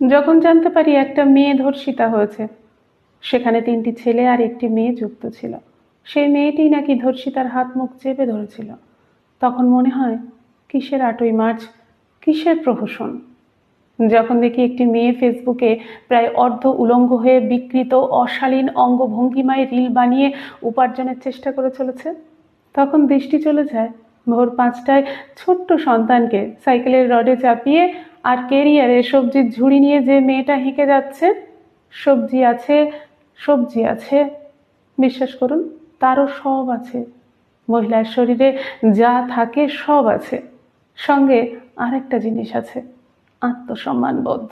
যখন জানতে পারি একটা মেয়ে ধর্ষিতা হয়েছে, সেখানে তিনটি ছেলে আর একটি মেয়ে যুক্ত ছিল। সেই মেয়েটি নাকি ধর্ষিতার হাত মুখ চেপে ধরেছিল। তখন মনে হয়, কিসের আটই মার্চ, কিসের প্রহসন? যখন দেখি একটি মেয়ে ফেসবুকে প্রায় অর্ধ উলঙ্গ হয়ে বিকৃত, অশালীন অঙ্গভঙ্গিমায় রিল বানিয়ে উপার্জনের চেষ্টা করে চলেছে, তখন দৃষ্টি চলে যায় ভোর পাঁচটায় ছোট্ট সন্তানকে সাইকেলের রডে চাপিয়ে আর কেরিয়ারে সবজির ঝুড়ি নিয়ে যে মেয়েটা হেঁকে যাচ্ছে, সবজি আছে সবজি আছে, বিশ্বাস করুন, তারও সব আছে। মহিলার শরীরে যা থাকে সব আছে। সঙ্গে আরেকটা জিনিস আছে, আত্মসম্মান বোধ।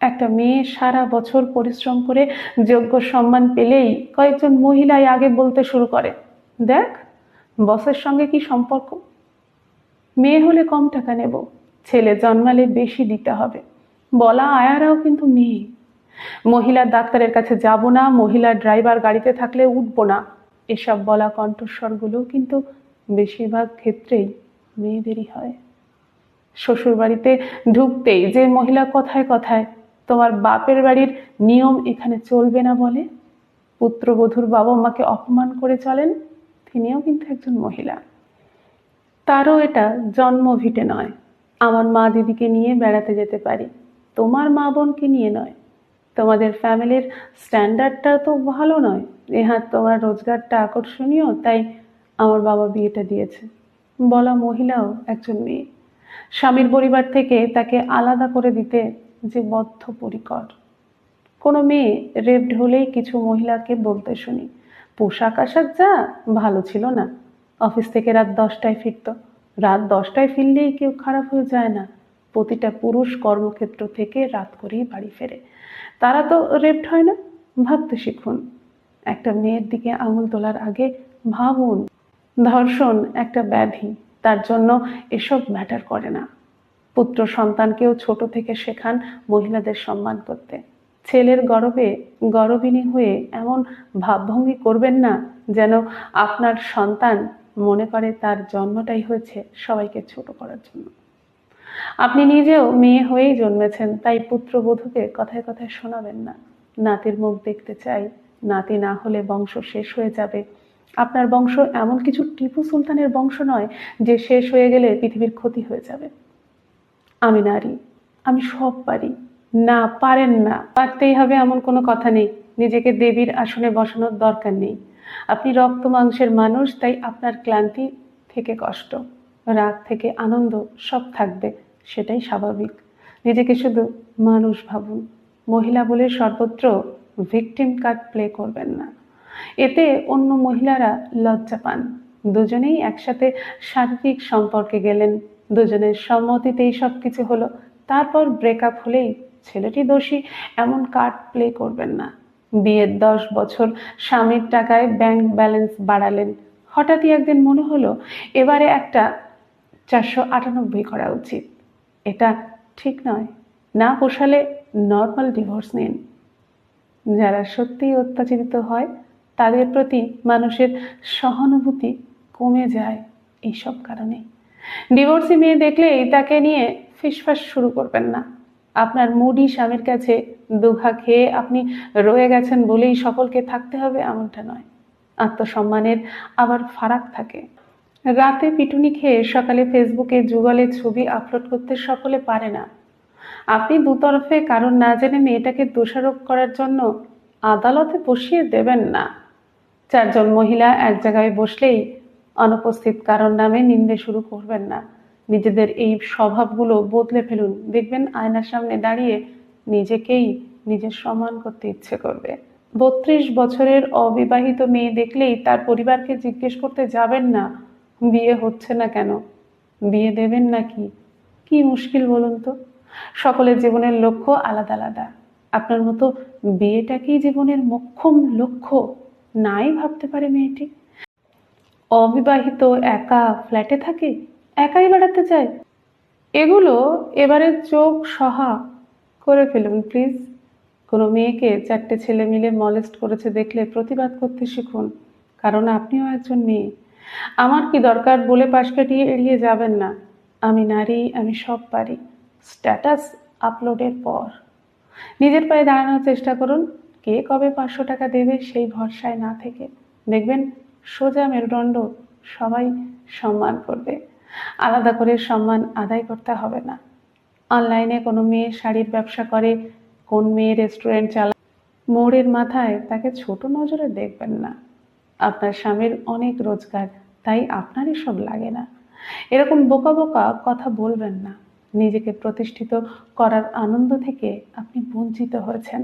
একটা মেয়ে সারা বছর পরিশ্রম করে যোগ্য সম্মান পেলেই কয়েকজন মহিলাই আগে বলতে শুরু করে। দেখ বসের সঙ্গে কি সম্পর্ক? মেয়ে হলে কম টাকা নেব, ছেলে জন্মালে বেশি দিতে হবে। বলা আয়ারাও কিন্তু মেয়ে। মহিলা ডাক্তারের কাছে যাব না মহিলা ড্রাইভার গাড়িতে থাকলে উঠবো না। এসব বলা কণ্ঠস্বরগুলো কিন্তু বেশিরভাগ ক্ষেত্রেই মেয়েদেরই হয়। শ্বশুর বাড়িতে ঢুকতেই যে মহিলা কথায় কথায়, তোমার বাপের বাড়ির নিয়ম এখানে চলবে না বলে, পুত্রবধূর বাবা মাকে অপমান করে চলেন তিনিও কিন্তু একজন মহিলা। তারও এটা জন্ম ভিটে নয়। আমার মা দিদিকে নিয়ে বেড়াতে যেতে পারি। তোমার মা বোনকে নিয়ে নয়। তোমাদের ফ্যামিলির স্ট্যান্ডার্ডটা তো ভালো নয়। নেহাত তোমার রোজগারটা আকর্ষণীয়, তাই আমার বাবা বিয়েটা দিয়েছে। বলা মহিলাও একজন মেয়ে। স্বামীর পরিবার থেকে তাকে আলাদা করে দিতে যে বদ্ধপরিকর। কোনো মেয়ে রেপড হলেই কিছু মহিলাকে বলতে শুনি। পোশাক আশাক যা, ভালো ছিল না। অফিস থেকে রাত দশটায় ফিরতো। রাত দশটায় ফিরলেই কেউ খারাপ হয়ে যায় না। প্রতিটা পুরুষ কর্মক্ষেত্র থেকে রাত করেই বাড়ি ফেরে। তারা তো রেপড হয় না, ভাবতে শিখুন। একটা মেয়ের দিকে আঙুল তোলার আগে ভাবুন, ধর্ষণ একটা ব্যাধি, তার জন্য এসব ম্যাটার করে না। পুত্র সন্তানকেও ছোট থেকে শেখান মহিলাদের সম্মান করতে। ছেলের গর্বে, গর্বিনী হয়ে এমন ভাবভঙ্গি করবেন না যেন আপনার সন্তান মনে করে তার জন্মটাই হয়েছে সবাইকে ছোট করার জন্য। আপনি নিজেও মেয়ে হয়েই জন্মেছেন, তাই পুত্রবধূকে কথায় কথায় শোনাবেন না। নাতির মুখ দেখতে চাই, নাতি না হলে বংশ শেষ হয়ে যাবে। আপনার বংশ এমন কিছু টিপু সুলতানের বংশ নয় যে শেষ হয়ে গেলে পৃথিবীর ক্ষতি হয়ে যাবে। আমি নারী, আমি সব পারি। না, পারেন না। পারতেই হবে এমন কোনো কথা নেই। নিজেকে দেবীর আসনে বসানোর দরকার নেই। আপনি রক্ত মাংসের মানুষ, তাই আপনার ক্লান্তি থেকে কষ্ট, রাগ থেকে আনন্দ সব থাকবে, সেটাই স্বাভাবিক। নিজেকে শুধু মানুষ ভাবুন। মহিলা বলে সর্বত্র ভিকটিম কার্ড প্লে করবেন না। এতে অন্য মহিলারা লজ্জা পান। দুজনেই একসাথে শারীরিক সম্পর্কে গেলেন। দুজনের সম্মতিতেই সব কিছু হলো। তারপর ব্রেকআপ হলেই ছেলেটি দোষী, এমন কার্ড প্লে করবেন না। বিয়ের দশ বছর স্বামীর টাকায় ব্যাংক ব্যালেন্স বাড়ালেন। হঠাৎই একদিন মনে হলো, এবারে একটা চারশো আটানব্বই করা উচিত। এটা ঠিক নয়। না পোষালে নর্মাল ডিভোর্স নিন। যারা সত্যিই অত্যাচারিত হয়, তাদের প্রতি মানুষের সহানুভূতি কমে যায় এইসব কারণে। ডিভোর্সি মেয়ে দেখলেই তাকে নিয়ে ফিসফাস শুরু করবেন না। আপনার মুডি স্বামীর কাছে দুঘা খেয়ে আপনি রয়ে গেছেন বলেই সকলকে থাকতে হবে এমনটা নয়। আত্মসম্মানের আবার ফারাক থাকে। রাতে পিটুনি খেয়ে সকালে ফেসবুকে যুগলের ছবি আপলোড করতে সকলে পারে না। আপনি দুতরফে কারণ না জেনে মেয়েটাকে দোষারোপ করার জন্য আদালতে বসিয়ে দেবেন না। চারজন মহিলা এক জায়গায় বসলেই অনুপস্থিত কারণ নামে নিন্দে শুরু করবেন না। নিজেদের এই স্বভাবগুলো বদলে ফেলুন। দেখবেন আয়নার সামনে দাঁড়িয়ে নিজেকেই নিজের সম্মান করতে ইচ্ছে করবে। বত্রিশ বছরের অবিবাহিত মেয়ে দেখলেই তার পরিবারকে জিজ্ঞেস করতে যাবেন না, বিয়ে হচ্ছে না কেন? বিয়ে দেবেন নাকি? কি মুশকিল বলুন তো? সকলের জীবনের লক্ষ্য আলাদা আলাদা। আপনার মতো বিয়েটাকেই জীবনের মোক্ষম লক্ষ্য নাই ভাবতে পারে মেয়েটি। অবিবাহিত একা ফ্ল্যাটে থাকে? একাই বেড়াতে চায় এগুলো এবারে চোখ সহা করে ফেলুন, প্লিজ। কোনো মেয়েকে চারটে ছেলে মিলে মলেস্ট করেছে দেখলে প্রতিবাদ করতে শিখুন, কারণ আপনিও একজন মেয়ে। আমার কি দরকার বলে পাশ কাটিয়ে এড়িয়ে যাবেন না? আমি নারী, আমি সব পারি। স্ট্যাটাস আপলোডের পর। নিজের পায়ে দাঁড়ানোর চেষ্টা করুন, কে কবে পাঁচশো টাকা দেবে সেই ভরসায় না থেকে। দেখবেন সোজা মেরুদণ্ড সবাই সম্মান করবে। আলাদা করে সম্মান আদায় করতে হবে না। অনলাইনে কোনো মেয়ে শাড়ির ব্যবসা করে, কোন মেয়ে রেস্টুরেন্ট চালা মোড়ের মাথায় তাকে ছোট নজরে দেখবেন না। আপনার স্বামীর অনেক রোজগার, তাই আপনারই সব লাগে না। এরকম বোকা বোকা কথা বলবেন না। নিজেকে প্রতিষ্ঠিত করার আনন্দ থেকে আপনি বঞ্চিত হয়েছেন।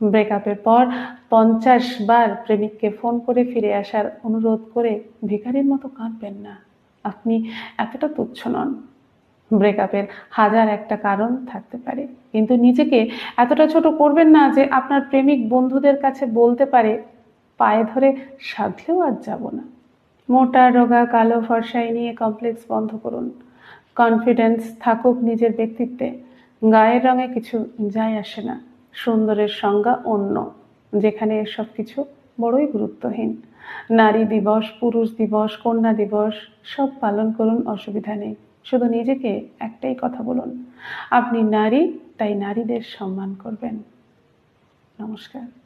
ব্রেকআপের পর পঞ্চাশ বার প্রেমিককে ফোন করে ফিরে আসার অনুরোধ করে ভিখারির মতো কাঁদবেন না। আপনি এতটা তুচ্ছ নন। ব্রেকআপের হাজার একটা কারণ থাকতে পারে। কিন্তু নিজেকে এতটা ছোট করবেন না যে আপনার প্রেমিক বন্ধুদের কাছে বলতে পারে, পায়ে ধরে সাধলেও আর যাব না। মোটা, রোগা, কালো, ফর্সাই নিয়ে কমপ্লেক্স বন্ধ করুন। কনফিডেন্স থাকুক নিজের ব্যক্তিত্বে। গায়ের রঙে কিছু যায় আসে না। সুন্দরের সংজ্ঞা অন্য, যেখানে এসব কিছু বড়ই গুরুত্বহীন। নারী দিবস, পুরুষ দিবস, কন্যা দিবস, সব পালন করুন, অসুবিধা নেই। শুধু নিজেকে একটাই কথা বলুন, আপনি নারী, তাই নারীদের সম্মান করবেন। নমস্কার।